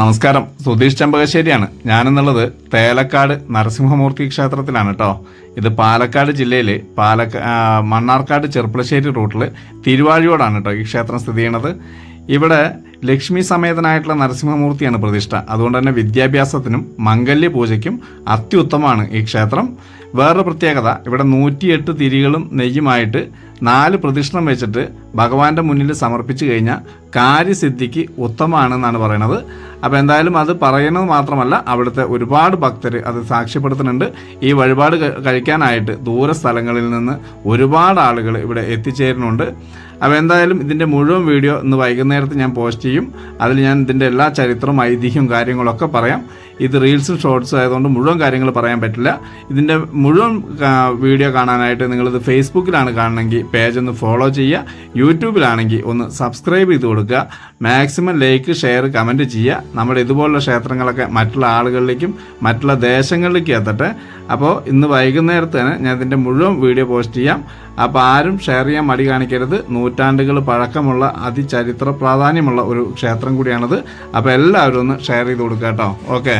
നമസ്കാരം. സുധീഷ് ചെമ്പകശ്ശേരിയാണ്. ഞാനെന്നുള്ളത് തേലക്കാട് നരസിംഹമൂർത്തി ക്ഷേത്രത്തിലാണ് കേട്ടോ ഇത് പാലക്കാട് ജില്ലയിൽ പാലക്ക മണ്ണാർക്കാട് ചെറുപ്പളശ്ശേരി റൂട്ടിൽ തിരുവാഴിയോടാണ് കേട്ടോ ഈ ക്ഷേത്രം സ്ഥിതി ചെയ്യുന്നത്. ഇവിടെ ലക്ഷ്മി സമേതനായിട്ടുള്ള നരസിംഹമൂർത്തിയാണ് പ്രതിഷ്ഠ. അതുകൊണ്ട് തന്നെ വിദ്യാഭ്യാസത്തിനും മംഗല്യ പൂജയ്ക്കും അത്യുത്തമമാണ് ഈ ക്ഷേത്രം. വേറൊരു പ്രത്യേകത ഇവിടെ നൂറ്റിയെട്ട് തിരികളും നെയ്യുമായിട്ട് നാല് പ്രദക്ഷിണം വെച്ചിട്ട് ഭഗവാന്റെ മുന്നിൽ സമർപ്പിച്ചു കഴിഞ്ഞാൽ കാര്യസിദ്ധിക്ക് ഉത്തമമാണെന്നാണ് പറയണത്. അപ്പോൾ എന്തായാലും അത് പറയുന്നത് മാത്രമല്ല അവിടുത്തെ ഒരുപാട് ഭക്തർ അത് സാക്ഷ്യപ്പെടുത്തുന്നുണ്ട്. ഈ വഴിപാട് കഴിക്കാനായിട്ട് ദൂര സ്ഥലങ്ങളിൽ നിന്ന് ഒരുപാട് ആളുകൾ ഇവിടെ എത്തിച്ചേരുന്നുണ്ട്. അപ്പോൾ എന്തായാലും ഇതിന്റെ മുഴുവൻ വീഡിയോ ഇന്ന് വൈകുന്നേരത്ത് ഞാൻ പോസ്റ്റ് ചെയ്യും. അതിൽ ഞാൻ ഇതിന്റെ എല്ലാ ചരിത്രവും ഐതിഹ്യവും കാര്യങ്ങളൊക്കെ പറയാം. ഇത് റീൽസും ഷോർട്സും ആയതുകൊണ്ട് മുഴുവൻ കാര്യങ്ങൾ പറയാൻ പറ്റില്ല. ഇതിന്റെ മുഴുവൻ വീഡിയോ കാണാനായിട്ട് നിങ്ങളിത് ഫേസ്ബുക്കിലാണ് കാണണമെങ്കിൽ പേജ് ഒന്ന് ഫോളോ ചെയ്യുക. യൂട്യൂബിലാണെങ്കിൽ ഒന്ന് സബ്സ്ക്രൈബ് ചെയ്ത് കൊടുക്കുക. മാക്സിമം ലൈക്ക് ഷെയർ കമന്റ് ചെയ്യുക. നമ്മൾ ഇതുപോലുള്ള ക്ഷേത്രങ്ങളൊക്കെ മറ്റുള്ള ആളുകളിലേക്കും മറ്റുള്ള ദേശങ്ങളിലേക്കും എത്തട്ടെ. അപ്പോൾ ഇന്ന് വൈകുന്നേരത്ത് തന്നെ ഞാൻ ഇതിന്റെ മുഴുവൻ വീഡിയോ പോസ്റ്റ് ചെയ്യാം. അപ്പോൾ ആരും ഷെയർ ചെയ്യാൻ മടി കാണിക്കരുത്. നൂറ്റാണ്ടുകൾ പഴക്കമുള്ള അതിചരിത്ര പ്രാധാന്യമുള്ള ഒരു ക്ഷേത്രം കൂടിയാണത്. അപ്പോൾ എല്ലാവരും ഒന്ന് ഷെയർ ചെയ്ത് കൊടുക്കുക കേട്ടോ. ഓക്കെ